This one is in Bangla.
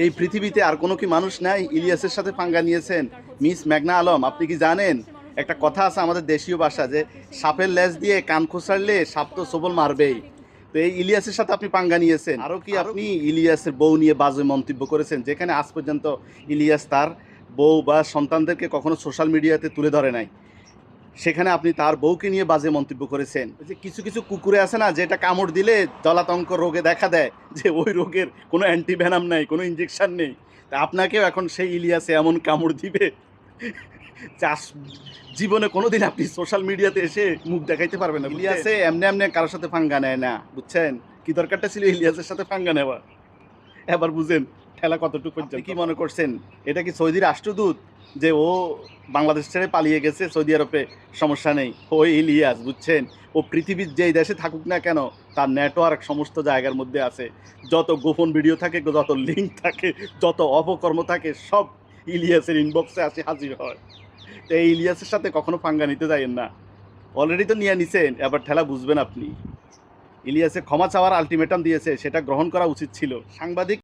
এই পৃথিবীতে আর কোনো কি মানুষ নাই? ইলিয়াসের সাথে পাঙ্গা নিয়েছেন। মিস মেঘনা আলম আপনি কি জানেন? একটা কথা আছে আমাদের দেশীয় ভাষা যে সাপের লেজ দিয়ে কান খোসারলে সাপ তো সবল মারবেই। তো এই ইলিয়াসের সাথে আপনি পাঙ্গা নিয়েছেন। আরও কি আপনি ইলিয়াসের বউ নিয়ে বাজে মন্তব্য করেছেন যেখানে আজ পর্যন্ত ইলিয়াস তার বউ বা সন্তানদেরকে কখনো সোশ্যাল মিডিয়াতে তুলে ধরে নাই। সেখানে আপনি তার বউকে নিয়ে বাজে মন্তব্য করেছেন। যে কিছু কিছু কুকুরে আছে না যেটা কামড় দিলে জলাতঙ্ক রোগে দেখা দেয় যে ওই রোগের কোনো অ্যান্টিভেনাম নাই কোনো ইঞ্জেকশন নেই। তা আপনাকেও এখন সেই ইলিয়াসে এমন কামড় দিবে? চাষ জীবনে কোনোদিন আপনি সোশ্যাল মিডিয়াতে এসে মুখ দেখাইতে পারবেন না ইলিয়াসে এমনি এমনি কারোর সাথে ফাঙ্গা নেয় না বুঝছেন? কি দরকারটা ছিল ইলিয়াসের সাথে ফাঙ্গা নেওয়া এবার বুঝেন ঠেলা কতটুকু পর্যন্ত? কি মনে করছেন? এটা কি সৌদি রাষ্ট্রদূত? যে ও বাংলাদেশ ছেড়ে পালিয়ে গেছে, সৌদি আরবে সমস্যা নেই। ও ইলিয়াস, বুঝছেন? ও পৃথিবীর যেই দেশে থাকুক না কেন, তার নেটওয়ার্ক সমস্ত জায়গার মধ্যে আছে। যত গোপন ভিডিও থাকে, যত লিঙ্ক থাকে, যত অপকর্ম থাকে, সব ইলিয়াসের ইনবক্সে আসে হাজির হয়। তো এই ইলিয়াসের সাথে কখনো ফাঙ্গা নিতে যাইয়েন না। অলরেডি তো নিয়ে নিছেন, এবার ঠেলা বুঝবেন আপনি। ইলিয়াসে ক্ষমা চাওয়ার আলটিমেটাম দিয়েছে, সেটা গ্রহণ করা উচিত ছিল। সাংবাদিক